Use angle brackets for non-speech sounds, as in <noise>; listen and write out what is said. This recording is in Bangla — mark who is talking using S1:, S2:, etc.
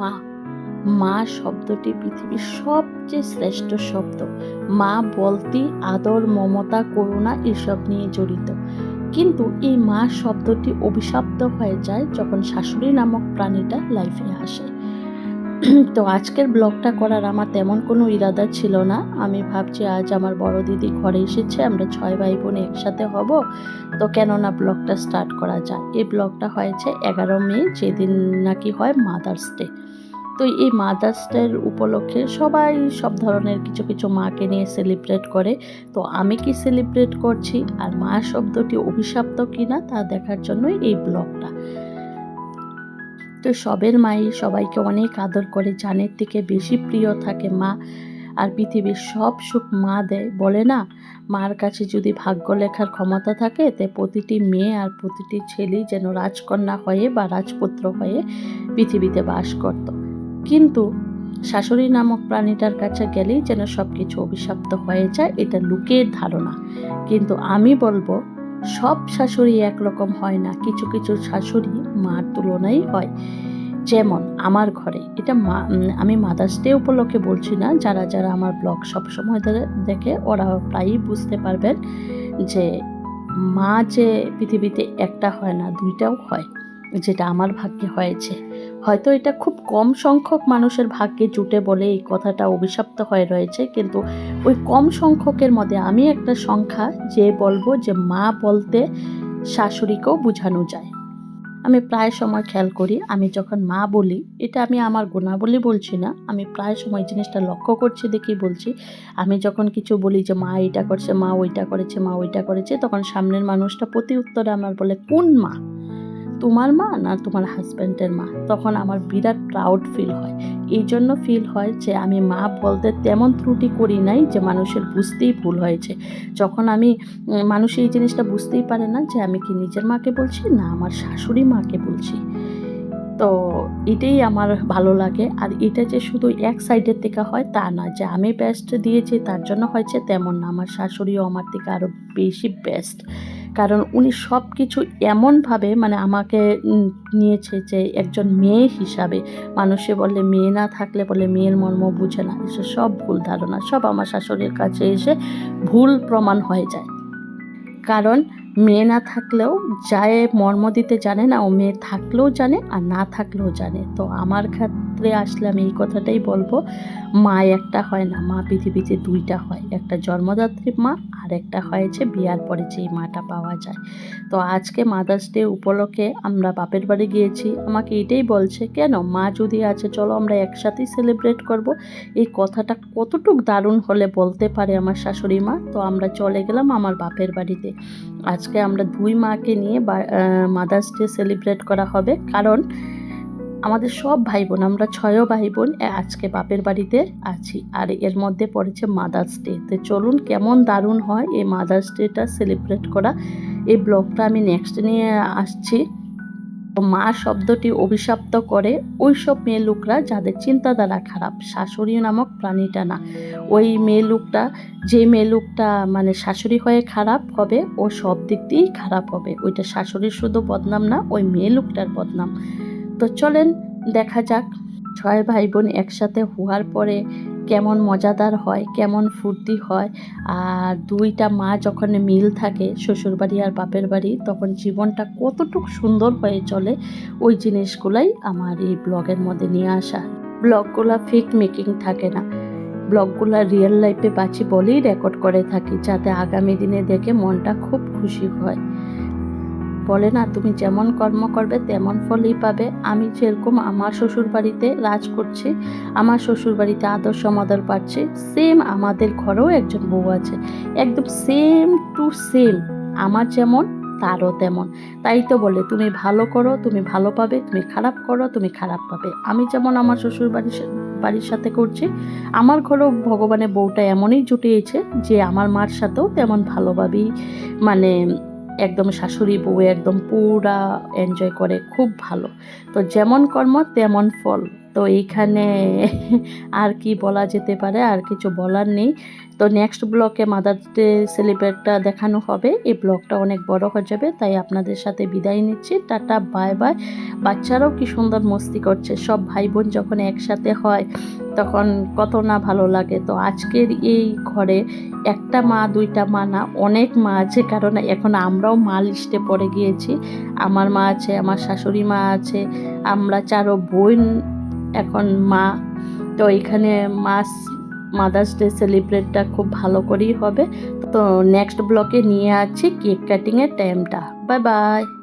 S1: মা। মা শব্দটি পৃথিবীর সবচেয়ে শ্রেষ্ঠ শব্দ। মা বলতে, আদর, মমতা, করুণা এসব নিয়ে জড়িত। কিন্তু এই মা শব্দটি অভিশাপ্ত হয়ে যায় যখন শাশুড়ি নামক প্রাণীটা লাইফে আসে। <clears throat> তো আজকের ব্লগটা করার আমার তেমন কোনো ইরাদা ছিল না। আমি ভাবছি আজ আমার বড় দিদি ঘরে এসেছে, আমরা ছয় ভাই বোন একসাথে হব। তো কেননা ব্লগটা স্টার্ট করা যায়। এই ব্লগটা হয়েছে এগারো মে, যেদিন নাকি হয় মাদার্স ডে। তো এই মাদার্স ডের উপলক্ষে সবাই সব ধরনের কিছু কিছু মাকে নিয়ে সেলিব্রেট করে। তো আমি কি সেলিব্রেট করছি আর মা শব্দটি অভিশপ্ত কিনা তা দেখার জন্যই এই ব্লগটা। তো সবের মাই সবাইকে অনেক আদর করে, জানের থেকে বেশি প্রিয় থাকে মা। আর পৃথিবীর সব সুখ মা দেয়। বলে না, মার কাছে যদি ভাগ্য লেখার ক্ষমতা থাকে, তে প্রতিটি মেয়ে আর প্রতিটি ছেলেই যেন রাজকন্যা হয়ে বা রাজপুত্র হয়ে পৃথিবীতে বাস করত। কিন্তু শাশুড়ি নামক প্রাণীটার কাছে গেলেই যেন সব কিছু অভিশপ্ত হয়ে যায়, এটা লোকের ধারণা। কিন্তু আমি বলব সব শাশুড়ি একরকম হয় না, কিছু কিছু শাশুড়ি মার তুলনায় হয়। যেমন আমার ঘরে, এটা মা আমি মাদার্স ডে উপলক্ষে বলছি না, যারা যারা আমার ব্লগ সবসময় দেখে, ওরা প্রায়ই বুঝতে পারবেন যে মা যে পৃথিবীতে একটা হয় না, দুইটাও হয়, যেটা আমার ভাগ্যে হয়েছে। হয়তো এটা খুব কম সংখ্যক মানুষের ভাগ্যে জুটে বলে এই কথাটা অভিশপ্ত হয়ে রয়েছে, কিন্তু ওই কম সংখ্যকের মধ্যে আমি একটা সংখ্যা যে বলব যে মা বলতে শাশুড়িকেও বোঝানো যায়। আমি প্রায় সময় খেয়াল করি, আমি যখন মা বলি, এটা আমি আমার গুণাবলী বলছি না, আমি প্রায় সময় জিনিসটা লক্ষ্য করছি দেখি বলছি। আমি যখন কিছু বলি যে মা এইটা করছে, মা ওইটা করেছে, মা ওইটা করেছে, তখন সামনের মানুষটা প্রতি উত্তরে আমার বলে, কোন মা? তোমার মা না তোমার হাজব্যান্ডের মা? তখন আমার বিরাট প্রাউড ফিল হয়। এই জন্য ফিল হয় যে আমি মা বলতে তেমন ত্রুটি করি নাই যে মানুষের বুঝতেই ভুল হয়েছে। যখন আমি মানুষ এই জিনিসটা বুঝতেই পারে না যে আমি কি নিজের মাকে বলছি না আমার শাশুড়ি মাকে বলছি। তো এটাই আমার ভালো লাগে। আর এটা যে শুধু এক সাইডের থেকে হয় তা না, যে আমি বেস্ট দিয়েছি তার জন্য হয়েছে তেমন না। আমার শাশুড়িও আমার থেকে আরও বেশি বেস্ট কারণ উনি সব কিছু এমনভাবে মানে আমাকে নিয়েছে যে একজন মেয়ে হিসাবে। মানুষে বলে মেয়ে না থাকলে বলে মেয়ের মর্ম বুঝে না। এসব সব ভুল ধারণা, সব আমার শাশুড়ির কাছে এসে ভুল প্রমাণ হয়ে যায়। কারণ মেয়ে না থাকলেও যায় মর্ম দিতে জানে না, ও মেয়ে থাকলেও জানে আর না থাকলেও জানে। তো আমার ক্ষেত্রে আসলে আমি এই কথাটাই বলব, মা একটা হয় না, মা পৃথিবীতে দুইটা হয়, একটা জন্মদাত্রী মা আর একটা হয়েছে বিয়ার পরে যেই মাটা পাওয়া যায়। তো আজকে মাদার্স ডে উপলক্ষে আমরা বাপের বাড়ি গিয়েছি, আমাকে এটাই বলছে, কেন? মা যদি আছে, চলো আমরা একসাথেই সেলিব্রেট করব। এই কথাটা কতটুক দারুণ হলে বলতে পারে আমার শাশুড়ি মা? তো আমরা চলে গেলাম আমার বাপের বাড়িতে। আজকে আমরা দুই মাকে নিয়ে মাদার্স ডে সেলিব্রেট করা হবে, কারণ আমাদের সব ভাই বোন আমরা ছয় ভাই বোন আজকে বাপের বাড়িতে আছি। আর এর মধ্যে পড়েছে মাদার্স ডে তো চলুন কেমন দারুণ হয় এই মাদার্স ডেটা সেলিব্রেট করা। এই ব্লগটা আমি নেক্সট নিয়ে আসছি। মা শব্দটি অভিশপ্ত করে ওই সব মেয়ে লোকরা যাদের চিন্তাধারা খারাপ, শাশুড়ি নামক প্রাণীটা না। ওই মেয়ে লোকটা, যে মেয়ে লোকটা মানে শাশুড়ি হয়ে খারাপ হবে, ও সব দিক দিয়েই খারাপ হবে। ওইটা শাশুড়ির শুধু বদনাম না, ওই মেয়ে লোকটার বদনাম। তো চলেন, দেখা যাক। ছয় ভাই বোন একসাথে হওয়ার পরে কেমন মজাদার হয়, কেমন ফুর্তি হয়। আর দুইটা মা যখন মিল থাকে, শ্বশুরবাড়ি আর বাপের বাড়ি, তখন জীবনটা কতটুকু সুন্দর হয়ে চলে, ওই জিনিসগুলাই আমার এই ব্লগের মধ্যে নিয়ে আসা। ব্লগগুলো ফিক মেকিং থাকে না। ব্লগগুলো রিয়েল লাইফে বাঁচি বলেই রেকর্ড করে থাকি, যাতে আগামী দিনে দেখে মনটা খুব খুশি হয়। বলে না, তুমি যেমন কর্ম করবে, তেমন ফলই পাবে। আমি যেরকম আমার শ্বশুর বাড়িতে রাজ করছি, আমার শ্বশুর বাড়িতে আদর সমাদর পাচ্ছি সেম আমাদের ঘরেও একজন বউ আছে। একদম সেম টু সেম আমার যেমন, তারও তেমন। তাই তো বলে, তুমি ভালো করো, তুমি ভালো পাবে, তুমি খারাপ করো, তুমি খারাপ পাবে। আমি যেমন আমার শ্বশুর বাড়ির বাড়ির সাথে করছি, আমার ঘরেও ভগবানের বউটা এমনই জুটিয়েছে যে, আমার মার সাথেও তেমন ভালোভাবেই মানে একদম শাশুড়ি বউ একদম পুরা এনজয় করে খুব ভালো। তো যেমন কর্ম তেমন ফল। তো এইখানে আর কি বলা যেতে পারে, আর কিছু বলার নেই। তো নেক্সট ব্লকে মাদার্স ডে সেলিব্রেটটা দেখানো হবে। এই ব্লগটা অনেক বড় হয়ে যাবে, তাই আপনাদের সাথে বিদায় নিচ্ছি। টাটা বাই বাই বাচ্চারাও কি সুন্দর মস্তি করছে, সব ভাই বোন যখন একসাথে হয়, তখন কত না ভালো লাগে। তো আজকের এই ঘরে একটা মা, দুইটা মা না, অনেক মা আছে। কারণ এখন আমরাও মা লিস্টে পড়ে গিয়েছি। আমার মা আছে, আমার শাশুড়ি মা আছে, আমরা চারো বোন এখন মা, তো এখানে মাস মাদার্স ডে সেলিব্রেটটা খুব ভালো করেই হবে। তো নেক্সট ব্লকে নিয়ে আছি কেক কাটিংয়ের টাইমটা বাই বাই